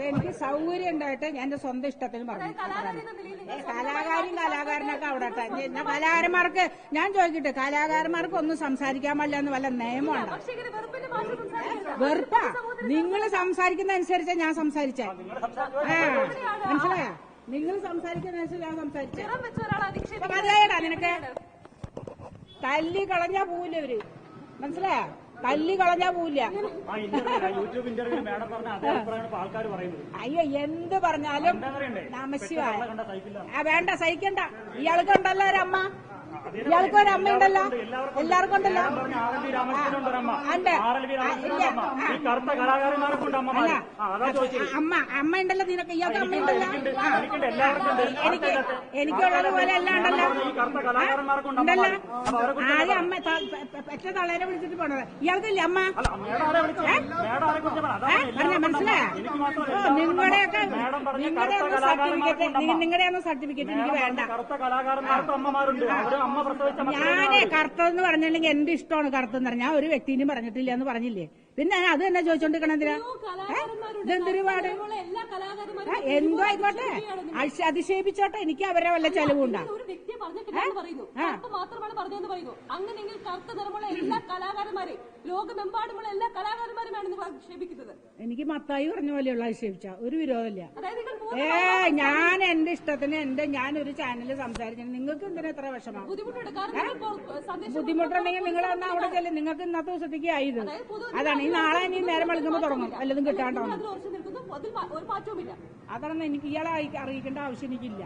അതെനിക്ക് സൗകര്യം ഉണ്ടായിട്ട് ഞാൻ എന്റെ സ്വന്തം ഇഷ്ടത്തിന് പറഞ്ഞു. കലാകാരും കലാകാരനൊക്കെ അവിടെ. കലാകാരന്മാർക്ക് ഞാൻ ചോദിക്കട്ടെ കലാകാരന്മാർക്ക് ഒന്നും സംസാരിക്കാൻ പാടില്ല എന്ന് വല്ല നിയമമാണ്. വെറുപ്പാ? നിങ്ങൾ സംസാരിക്കുന്ന അനുസരിച്ച് ഞാൻ സംസാരിച്ചേ. ആ മനസ്സിലായോ? നിങ്ങൾ സംസാരിക്കുന്ന അനുസരിച്ച് ഞാൻ സംസാരിച്ചേ. മതിയായടാ നിനക്ക്. തല്ലി കളഞ്ഞാ പോവില്ല ഇവർ? മനസ്സിലായോ? തല്ലി കളഞ്ഞാ പോവില്ല. അയ്യോ എന്ത് പറഞ്ഞാലും നമശിവായ. ആ വേണ്ട സഹിക്കണ്ട. ഇയാൾക്ക് ഉണ്ടല്ലോ ഒരമ്മ. ഇയാൾക്ക് ഒരു അമ്മ ഉണ്ടല്ലോ. എല്ലാവർക്കും ഉണ്ടല്ലോ. അമ്മ അമ്മ ഉണ്ടല്ലോ നിനക്ക്. ഇയാൾക്ക് അമ്മ ഉണ്ടല്ലോ. എനിക്ക് എനിക്കുള്ളത് പോലെ എല്ലാം ഉണ്ടല്ലോ. ഉണ്ടല്ലോ. ആദ്യം അമ്മ പെറ്റ തളേനെ വിളിച്ചിട്ട് പോണത്. ഇയാൾക്കില്ലേ അമ്മ? പറഞ്ഞ മനസ്സിലായോ? നിങ്ങളുടെയൊക്കെ നിങ്ങളുടെ സർട്ടിഫിക്കറ്റ് നിങ്ങളുടെ ഒന്നും സർട്ടിഫിക്കറ്റ് എനിക്ക് വേണ്ട. കറുത്ത കലാകാരന്മാർക്കും അമ്മമാരുണ്ട്. അമ്മ പ്രസവിച്ച മക്കളെ ഞാനേ കറുത്തതെന്ന് പറഞ്ഞില്ലെങ്കിൽ എന്റെ ഇഷ്ടമാണ് കറുത്തെന്ന് പറഞ്ഞാൽ ഞാൻ ഒരു വ്യക്തിനും പറഞ്ഞിട്ടില്ല എന്ന് പറഞ്ഞില്ലേ? പിന്നെ ഞാൻ അത് തന്നെ ചോദിച്ചോണ്ടിരിക്കണെന്തിനാ ഇതെന്തൊരു പാട്? എന്തോ ആയിക്കോട്ടെ. അതിശേപിച്ചോട്ടെ എനിക്ക് അവരെ വല്ല ചെലവുണ്ടാ? പറഞ്ഞിട്ടില്ലെന്ന് പറയുന്നു. കറുപ്പ് മാത്രമാണ് പറഞ്ഞതെന്ന് പറയുന്നു. അങ്ങനെയെങ്കിൽ കറുത്ത നിറമുള്ള എല്ലാ കലാകാരന്മാരെയും ലോകമെമ്പാടുമുള്ള എല്ലാ കലാകാരന്മാരുമാണ് നിങ്ങൾ ആക്ഷേപിക്കുന്നത്. എനിക്ക് മത്തായി പറഞ്ഞ പോലെയുള്ള ആക്ഷേപിച്ച. ഒരു വിരോധമില്ല. ഏ ഞാൻ എന്റെ ഇഷ്ടത്തിന് എന്റെ ഞാൻ ഒരു ചാനലിൽ സംസാരിച്ചു നിങ്ങൾക്ക് എന്തിനാ എത്ര വിഷമം? ബുദ്ധിമുട്ടുണ്ടെങ്കിൽ നിങ്ങൾ വന്ന് അവിടെ ചെല്ലും. നിങ്ങൾക്ക് ഇന്നത്തെ ദിവസത്തേക്ക് ആയത് അതാണ്. ഈ നാളെ ഇനി നേരം വിളിക്കുമ്പോൾ തുടങ്ങും. വല്ലതും മാറ്റവുമില്ല. അതാണ് എനിക്ക് ഇയാളെ അറിയിക്കേണ്ട ആവശ്യം എനിക്കില്ല.